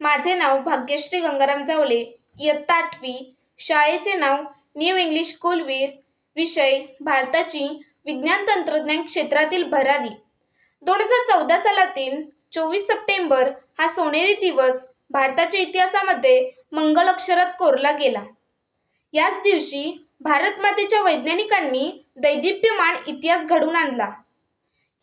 माझे नाव भाग्यश्री गंगाराम जावले इयत्ता आठवी शाळेचे नाव न्यू इंग्लिश स्कूलवीर. विषय भारताची विज्ञान तंत्रज्ञान क्षेत्रातील भरारी. दोन हजार चौदा सालातील चोवीस सप्टेंबर हा सोनेरी दिवस भारताच्या इतिहासामध्ये मंगल अक्षरात कोरला गेला. याच दिवशी भारत मातेच्या वैज्ञानिकांनी दैदिप्यमान इतिहास घडवून आणला.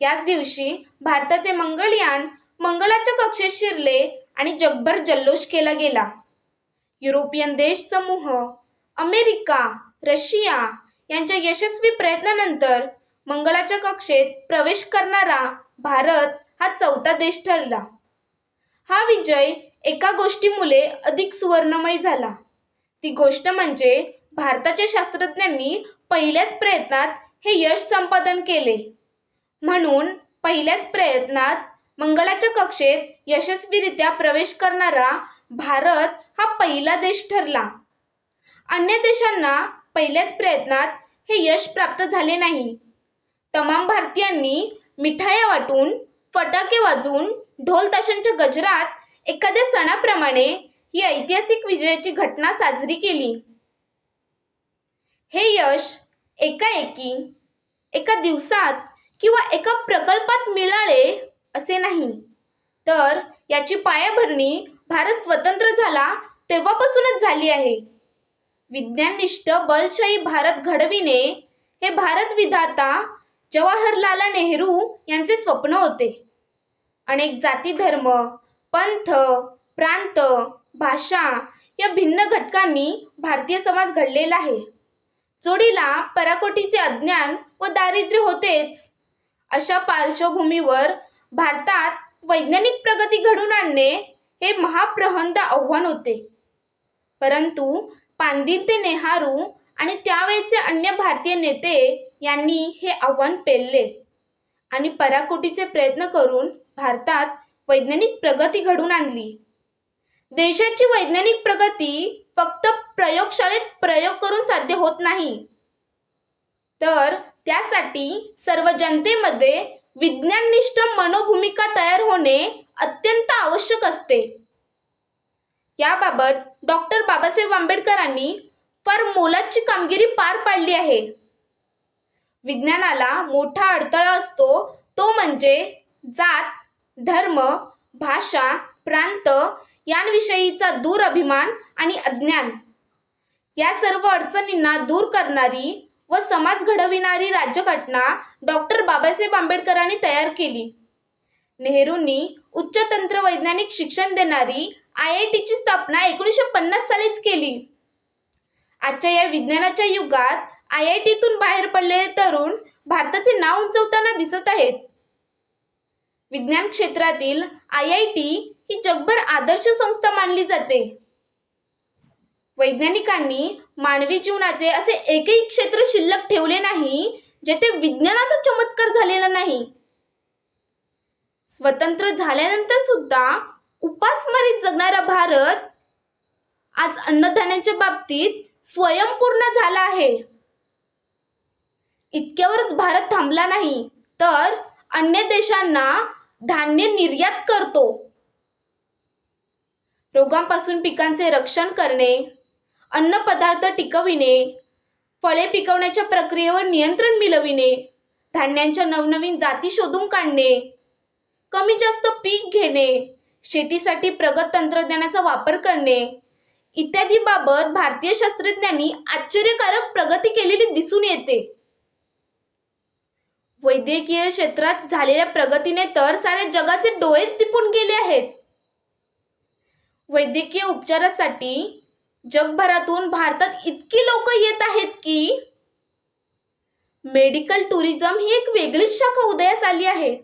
याच दिवशी भारताचे मंगळयान मंगळाच्या कक्षेत शिरले आणि जगभर जल्लोष केला गेला. युरोपियन देश समूह अमेरिका रशिया यांच्या यशस्वी प्रयत्नानंतर मंगळाच्या कक्षेत प्रवेश करणारा भारत हा चौथा देश ठरला. हा विजय एका गोष्टीमुळे अधिक सुवर्णमय झाला. ती गोष्ट म्हणजे भारताच्या शास्त्रज्ञांनी पहिल्याच प्रयत्नात हे यश संपादन केले. म्हणून पहिल्याच प्रयत्नात मंगळाच्या कक्षेत यशस्वीरित्या प्रवेश करणारा भारत हा पहिला देश ठरला. अन्य देशांना पहिल्याच प्रयत्नात हे यश प्राप्त झाले नाही. तमाम भारतीयांनी मिठाया वाटून फटाके वाजवून ढोल ताशांच्या गजरात एखाद्या सणाप्रमाणे ही ऐतिहासिक विजयाची घटना साजरी केली. हे यश एकाएकी एका दिवसात किंवा एका प्रकल्पात मिळाले असे नाही. तर याची पायाभरणी भारत स्वतंत्र झाला तेव्हापासूनच झाली आहे. विज्ञाननिष्ठ बलशाही भारत घडविणे हे भारत विधाता जवाहरलाल नेहरू यांचे स्वप्न होते. अनेक जाती धर्म पंथ प्रांत भाषा या भिन्न घटकांनी भारतीय समाज घडलेला आहे. जोडीला पराकोटीचे अज्ञान व दारिद्र्य होतेच. अशा पार्श्वभूमीवर भारतात वैज्ञानिक प्रगती घडून आणणे हे महाप्रहंद आव्हान होते. परंतु पांदिन ते नेहरू आणि त्यावेळचे अन्य भारतीय नेते यांनी हे आव्हान पेलले आणि पराकोटीचे प्रयत्न करून भारतात वैज्ञानिक प्रगती घडून आणली. देशाची वैज्ञानिक प्रगती फक्त प्रयोगशाळेत प्रयोग करून साध्य होत नाही. तर त्यासाठी सर्व जनतेमध्ये विज्ञाननिष्ठ मनोभूमिका तयार होणे अत्यंत आवश्यक असते. याबाबत डॉक्टर बाबासाहेब आंबेडकरांनी फार मोलाची कामगिरी पार पाडली आहे. विज्ञानाला मोठा अडथळा असतो तो म्हणजे जात धर्म भाषा प्रांत यांविषयीचा दूर अभिमान आणि अज्ञान. या सर्व अडचणींना दूर करणारी व समाज घडविणारी राज्यघटना डॉक्टर बाबासाहेब आंबेडकरांनी तयार केली. नेहरूंनी उच्च तंत्र वैज्ञानिक शिक्षण देणारी आय आय टीची स्थापना एकोणीसशे पन्नास सालीच केली. आजच्या या विज्ञानाच्या युगात आय आय टीतून बाहेर पडलेले तरुण भारताचे नाव उंचवताना दिसत आहेत. विज्ञान क्षेत्रातील आय आय टी ही जगभर आदर्श संस्था मानली जाते. वैज्ञानिकांनी मानवी जीवनाचे असे एकही क्षेत्र शिल्लक ठेवले नाही जेथे विज्ञानाचा चमत्कार झालेला नाही. स्वतंत्र झाल्यानंतर सुद्धा उपासमारीत जगणारा भारत आज अन्नधान्याच्या बाबतीत स्वयंपूर्ण झाला आहे. इतक्यावरच भारत थांबला नाही तर अन्य देशांना धान्य निर्यात करतो. रोगांपासून पिकांचे रक्षण करणे अन्नपदार्थ टिकविणे फळे पिकवण्याच्या प्रक्रियेवर नियंत्रण मिळविणे धान्यांच्या नवनवीन जाती शोधून काढणे कमी जास्त पीक घेणे शेतीसाठी प्रगत तंत्रज्ञानाचा वापर करणे. इत्यादी बाबत भारतीय शास्त्रज्ञांनी आश्चर्यकारक प्रगती केलेली दिसून येते. वैद्यकीय क्षेत्रात झालेल्या प्रगतीने तर सारे जगाचे डोळेच दिपून गेले आहेत. वैद्यकीय उपचारासाठी जगभरातून भारतात इतकी लोक येत आहेत की मेडिकल टुरिझम ही एक वेगळीच शाखा उदयास आली आहे.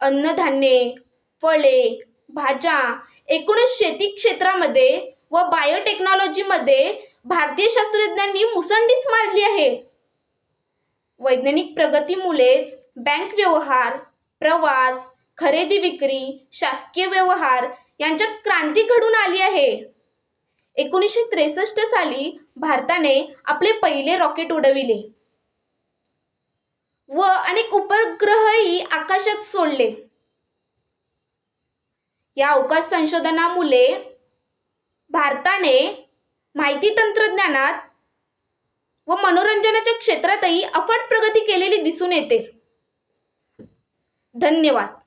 अन्नधान्ये फळे भाज्या एकूणच शेती क्षेत्रामध्ये व बायोटेक्नॉलॉजीमध्ये भारतीय शास्त्रज्ञांनी मुसंडीच मारली आहे. वैज्ञानिक प्रगतीमुळेच बँक व्यवहार प्रवास खरेदी विक्री शासकीय व्यवहार यांच्यात क्रांती घडून आली आहे. एकोणीसशे त्रेसष्ट साली भारताने आपले पहिले रॉकेट उडविले. व अनेक उपग्रहही आकाशात सोडले. या अवकाश संशोधनामुळे भारताने माहिती तंत्रज्ञानात व मनोरंजनाच्या क्षेत्रातही अफाट प्रगती केलेली दिसून येते. धन्यवाद.